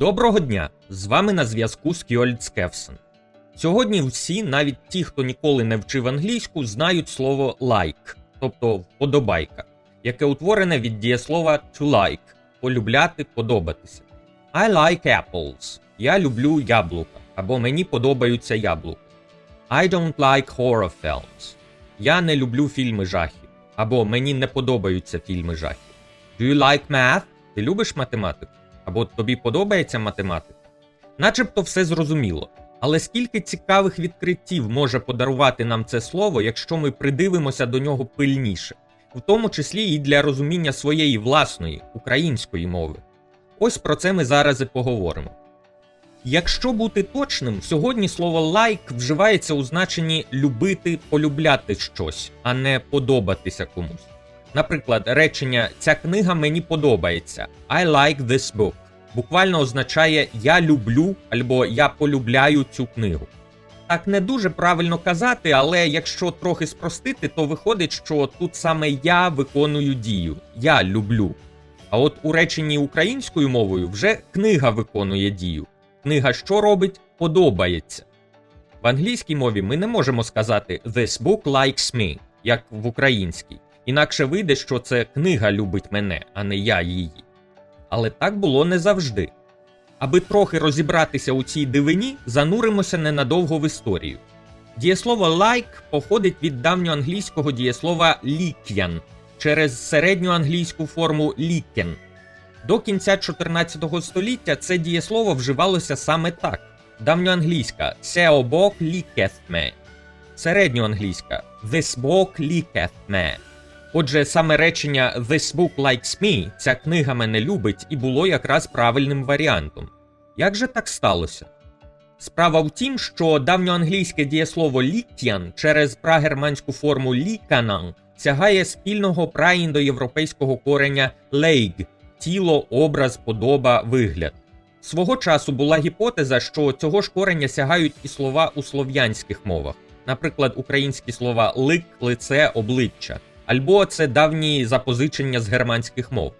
Доброго дня! З вами на зв'язку Скьольд Скефсен. Сьогодні всі, навіть ті, хто ніколи не вчив англійську, знають слово like, тобто вподобайка, яке утворене від дієслова to like полюбляти, подобатися. I like apples. Я люблю яблука, або мені подобаються яблука. I don't like horror films. Я не люблю фільми жахів, або мені не подобаються фільми жахів. Do you like math? Ти любиш математику? Або тобі подобається математика? Начебто все зрозуміло. Але скільки цікавих відкриттів може подарувати нам це слово, якщо ми придивимося до нього пильніше, в тому числі і для розуміння своєї власної української мови. Ось про це ми зараз і поговоримо. Якщо бути точним, сьогодні слово лайк вживається у значенні любити, полюбляти щось, а не подобатися комусь. Наприклад, речення Ця книга мені подобається. I like this book. Буквально означає Я люблю або Я полюбляю цю книгу. Так не дуже правильно казати, але якщо трохи спростити, то виходить, що тут саме я виконую дію. Я люблю. А от у реченні українською мовою вже книга виконує дію. Книга що робить? Подобається. В англійській мові ми не можемо сказати This book likes me, як в українській. Інакше вийде, що це книга любить мене, а не я її. Але так було не завжди. Аби трохи розібратися у цій дивині, зануримося ненадовго в історію. Дієслово like походить від давньоанглійського дієслова лік'ян через середньоанглійську форму лікен. До кінця 14 століття це дієслово вживалося саме так: давньоанглійська «Сеобок лікeth me», середньоанглійська «This book liketh me». Отже, саме речення «This book likes me» ця книга мене любить і було якраз правильним варіантом. Як же так сталося? Справа в тім, що давньоанглійське дієслово ліктян через прагерманську форму ліканан сягає спільного праіндоєвропейського кореня лейг тіло, образ, подоба, вигляд. Свого часу була гіпотеза, що цього ж кореня сягають і слова у слов'янських мовах, наприклад, українські слова лик, лице, обличчя, або це давні запозичення з германських мов.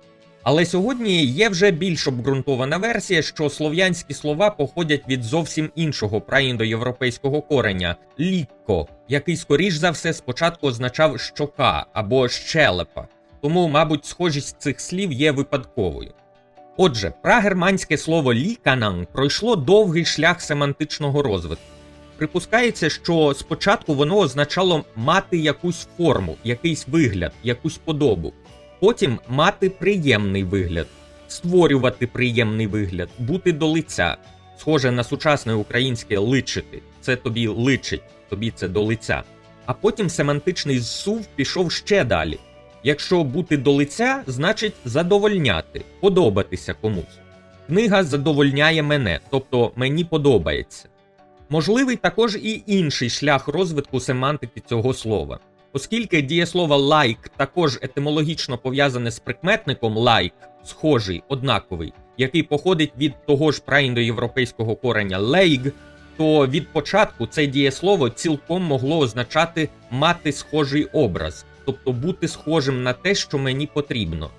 Але сьогодні є вже більш обґрунтована версія, що слов'янські слова походять від зовсім іншого праіндоєвропейського кореня лікко, який, скоріш за все, спочатку означав щока або щелепа, тому, мабуть, схожість цих слів є випадковою. Отже, прагерманське слово ліканан пройшло довгий шлях семантичного розвитку. Припускається, що спочатку воно означало мати якусь форму, якийсь вигляд, якусь подобу. Потім мати приємний вигляд, створювати приємний вигляд, бути до лиця, схоже на сучасне українське личити. Це тобі личить, тобі це до лиця. А потім семантичний зсув пішов ще далі. Якщо бути до лиця, значить задовольняти, подобатися комусь. Книга задовольняє мене, тобто мені подобається. Можливий також і інший шлях розвитку семантики цього слова. Оскільки дієслово like також етимологічно пов'язане з прикметником like, схожий, однаковий, який походить від того ж праіндоєвропейського кореня лейг, то від початку це дієслово цілком могло означати мати схожий образ, тобто бути схожим на те, що мені потрібно.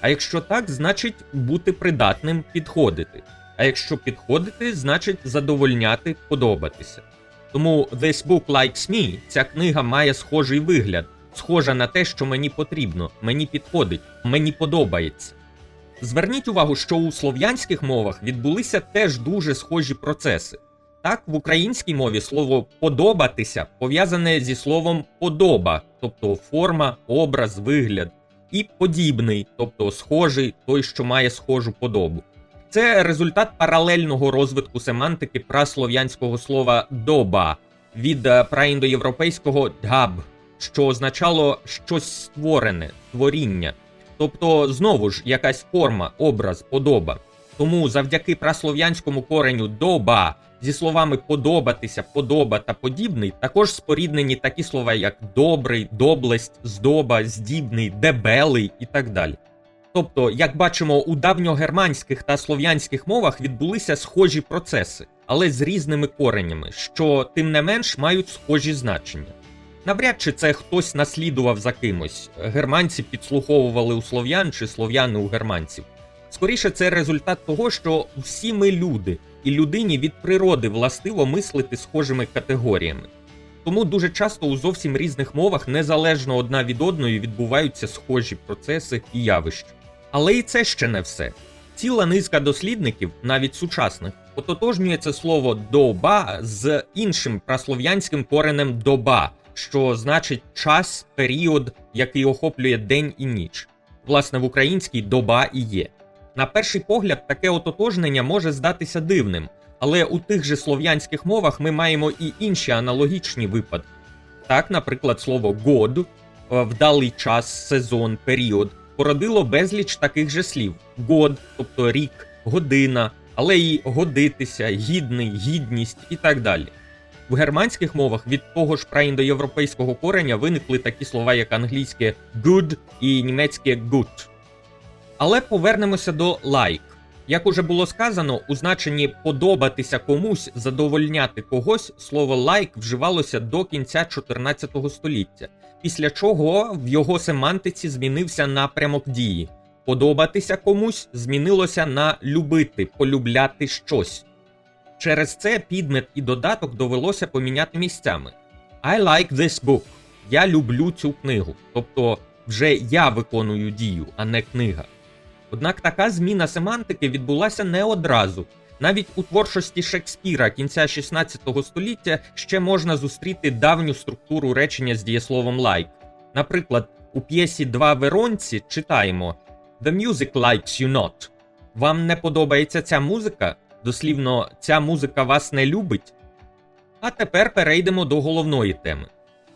А якщо так, значить бути придатним підходити. А якщо підходити, значить задовольняти, подобатися. Тому This Book Likes Me, ця книга має схожий вигляд, схожа на те, що мені потрібно, мені підходить, мені подобається. Зверніть увагу, що у слов'янських мовах відбулися теж дуже схожі процеси. Так, в українській мові слово подобатися пов'язане зі словом подоба, тобто форма, образ, вигляд, і подібний, тобто схожий, той, що має схожу подобу. Це результат паралельного розвитку семантики праслов'янського слова доба від е, праіндоєвропейського дгаб, що означало щось створене, творіння. Тобто, знову ж якась форма, образ, подоба. Тому завдяки праслов'янському кореню доба зі словами подобатися, подоба та подібний також споріднені такі слова, як добрий, доблесть, здоба, здібний, дебелий і так далі. Тобто, як бачимо, у давньогерманських та слов'янських мовах відбулися схожі процеси, але з різними коренями, що тим не менш мають схожі значення. Навряд чи це хтось наслідував за кимось. Германці підслуховували у слов'ян чи слов'яни у германців. Скоріше, це результат того, що всі ми люди, і людині від природи властиво мислити схожими категоріями. Тому дуже часто у зовсім різних мовах незалежно одна від одної відбуваються схожі процеси і явища. Але і це ще не все. Ціла низка дослідників, навіть сучасних, ототожнює це слово доба з іншим праслов'янським коренем доба, що значить час, період, який охоплює день і ніч. Власне, в українській доба і є. На перший погляд, таке ототожнення може здатися дивним, але у тих же слов'янських мовах ми маємо і інші аналогічні випадки. Так, наприклад, слово год, вдалий час, сезон, період, породило безліч таких же слів: год, тобто рік, година, але й годитися, гідний, гідність і так далі. В германських мовах від того ж праіндоєвропейського кореня виникли такі слова, як англійське good і німецьке gut. Але повернемося до like. Як уже було сказано, у значенні подобатися комусь, задовольняти когось, слово лайк вживалося до кінця 14 століття, після чого в його семантиці змінився напрямок дії. Подобатися комусь змінилося на любити, полюбляти щось. Через це підмет і додаток довелося поміняти місцями. I like this book. Я люблю цю книгу. Тобто вже я виконую дію, а не книга. Однак така зміна семантики відбулася не одразу. Навіть у творчості Шекспіра кінця 16 століття ще можна зустріти давню структуру речення з дієсловом like. Наприклад, у п'єсі Два Веронці читаємо The music likes you not. Вам не подобається ця музика? Дослівно, ця музика вас не любить. А тепер перейдемо до головної теми.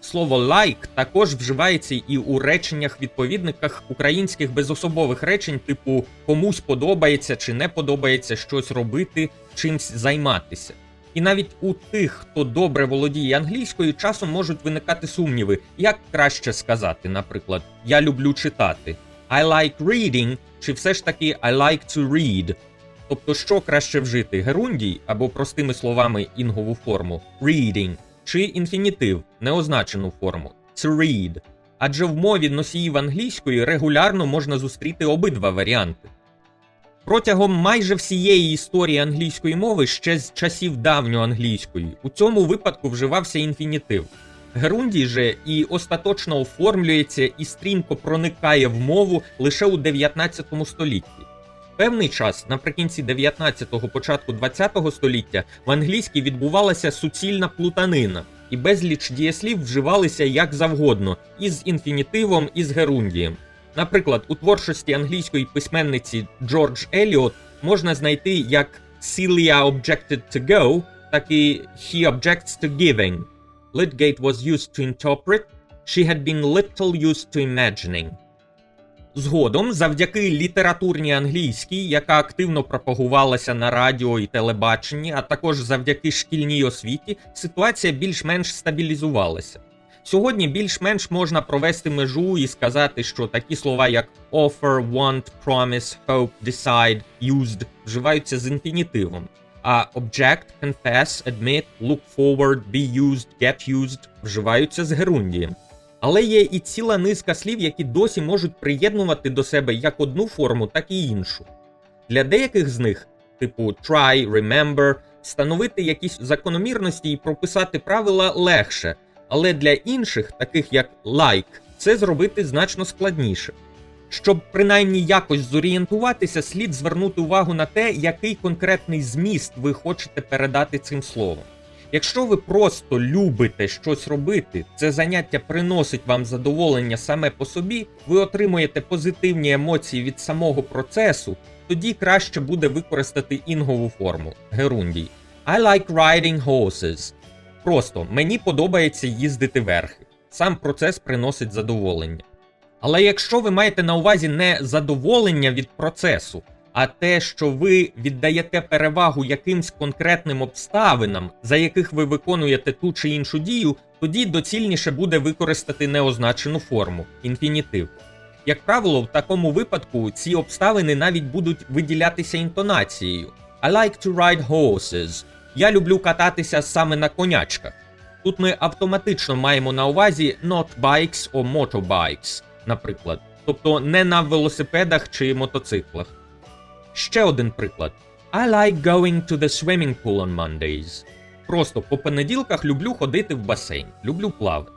Слово лайк також вживається і у реченнях відповідниках українських безособових речень, типу комусь подобається чи не подобається щось робити, чимсь займатися. І навіть у тих, хто добре володіє англійською, часом можуть виникати сумніви, як краще сказати, наприклад, я люблю читати. I like reading, чи все ж таки I like to read. Тобто, що краще вжити герундій або простими словами інгову форму reading чи інфінітив, неозначену форму to read. Адже в мові носіїв англійської регулярно можна зустріти обидва варіанти. Протягом майже всієї історії англійської мови ще з часів давньоанглійської у цьому випадку вживався інфінітив. Герундій же і остаточно оформлюється і стрімко проникає в мову лише у 19 столітті. Певний час, наприкінці 19-го, початку 20-го століття, в англійській відбувалася суцільна плутанина, і безліч дієслів вживалися як завгодно, із інфінітивом, і з герундієм. Наприклад, у творчості англійської письменниці Джордж Еліот можна знайти як Celia objected to go, так і he objects to giving. Lydgate was used to interpret, she had been little used to imagining. Згодом, завдяки літературній англійській, яка активно пропагувалася на радіо і телебаченні, а також завдяки шкільній освіті, ситуація більш-менш стабілізувалася. Сьогодні більш-менш можна провести межу і сказати, що такі слова, як offer, want, promise, hope, decide, used вживаються з інфінітивом. А object, confess, admit, look forward, be used, get used вживаються з герундієм. Але є і ціла низка слів, які досі можуть приєднувати до себе як одну форму, так і іншу. Для деяких з них, типу try, remember, встановити якісь закономірності і прописати правила легше, але для інших, таких як like, це зробити значно складніше. Щоб принаймні якось зорієнтуватися, слід звернути увагу на те, який конкретний зміст ви хочете передати цим словом. Якщо ви просто любите щось робити, це заняття приносить вам задоволення саме по собі, ви отримуєте позитивні емоції від самого процесу, тоді краще буде використати інгову форму герундій. I like riding horses. Просто мені подобається їздити верхи. Сам процес приносить задоволення. Але якщо ви маєте на увазі не задоволення від процесу, а те, що ви віддаєте перевагу якимсь конкретним обставинам, за яких ви виконуєте ту чи іншу дію, тоді доцільніше буде використати неозначену форму інфінітив. Як правило, в такому випадку ці обставини навіть будуть виділятися інтонацією. I like to ride horses. Я люблю кататися саме на конячках. Тут ми автоматично маємо на увазі not bikes or motorbikes, наприклад, тобто не на велосипедах чи мотоциклах. Ще один приклад. I like going to the swimming pool on Mondays. Просто по понеділках люблю ходити в басейн, люблю плавати.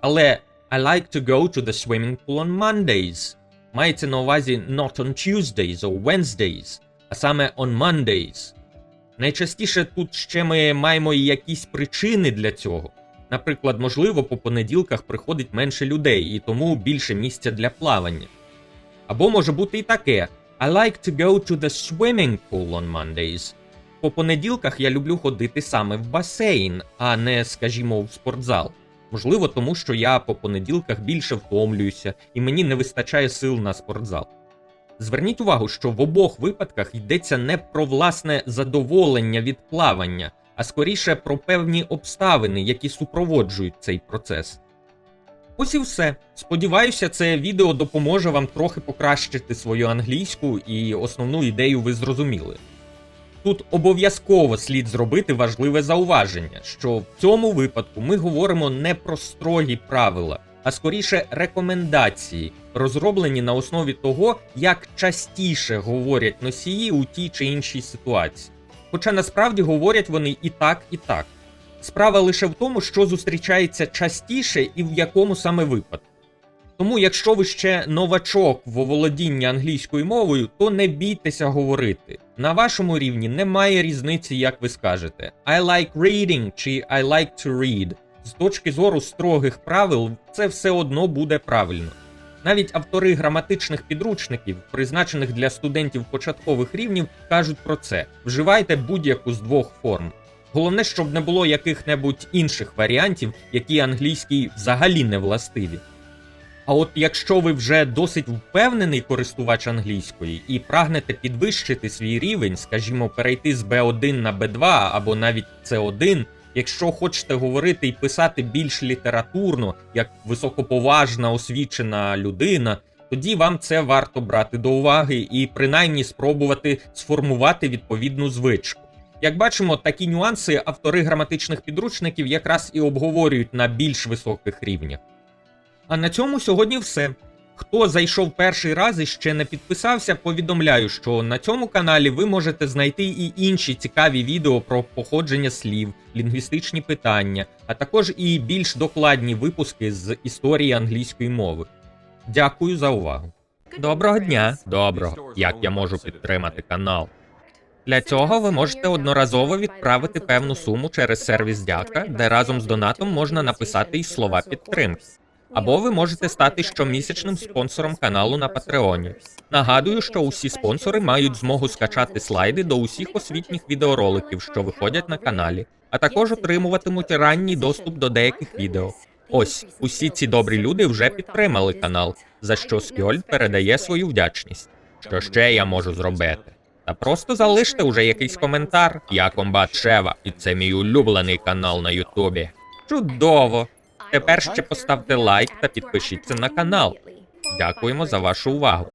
Але I like to go to the swimming pool on Mondays. Мається на увазі not on Tuesdays or Wednesdays, а саме on Mondays. Найчастіше тут ще ми маємо і якісь причини для цього. Наприклад, можливо, по понеділках приходить менше людей і тому більше місця для плавання. Або може бути і таке: I like to go to the swimming pool on Mondays. По понеділках я люблю ходити саме в басейн, а не, скажімо, в спортзал. Можливо, тому що я по понеділках більше втомлююся і мені не вистачає сил на спортзал. Зверніть увагу, що в обох випадках йдеться не про власне задоволення від плавання, а скоріше про певні обставини, які супроводжують цей процес. Ось і все. Сподіваюся, це відео допоможе вам трохи покращити свою англійську і основну ідею ви зрозуміли. Тут обов'язково слід зробити важливе зауваження, що в цьому випадку ми говоримо не про строгі правила, а скоріше рекомендації, розроблені на основі того, як частіше говорять носії у тій чи іншій ситуації. Хоча насправді говорять вони і так, і так. Справа лише в тому, що зустрічається частіше і в якому саме випадку. Тому, якщо ви ще новачок в оволодінні англійською мовою, то не бійтеся говорити. На вашому рівні немає різниці, як ви скажете I like reading чи I like to read. З точки зору строгих правил, це все одно буде правильно. Навіть автори граматичних підручників, призначених для студентів початкових рівнів, кажуть про це: вживайте будь-яку з двох форм. Головне, щоб не було яких-небудь інших варіантів, які англійській взагалі не властиві. А от якщо ви вже досить впевнений користувач англійської і прагнете підвищити свій рівень, скажімо, перейти з B1 на B2 або навіть C1, якщо хочете говорити і писати більш літературно, як високоповажна освічена людина, тоді вам це варто брати до уваги і принаймні спробувати сформувати відповідну звичку. Як бачимо, такі нюанси автори граматичних підручників якраз і обговорюють на більш високих рівнях. А на цьому сьогодні все. Хто зайшов перший раз і ще не підписався, повідомляю, що на цьому каналі ви можете знайти і інші цікаві відео про походження слів, лінгвістичні питання, а також і більш докладні випуски з історії англійської мови. Дякую за увагу. Доброго дня. Доброго. Як я можу підтримати канал? Для цього ви можете одноразово відправити певну суму через сервіс Дяка, де разом з донатом можна написати й слова підтримки. Або ви можете стати щомісячним спонсором каналу на Патреоні. Нагадую, що усі спонсори мають змогу скачати слайди до усіх освітніх відеороликів, що виходять на каналі, а також отримуватимуть ранній доступ до деяких відео. Ось усі ці добрі люди вже підтримали канал, за що Скьольд передає свою вдячність. Що ще я можу зробити? Та просто залиште уже якийсь коментар. Я комбат Шева, і це мій улюблений канал на Ютубі. Чудово! Тепер ще поставте лайк та підпишіться на канал. Дякуємо за вашу увагу.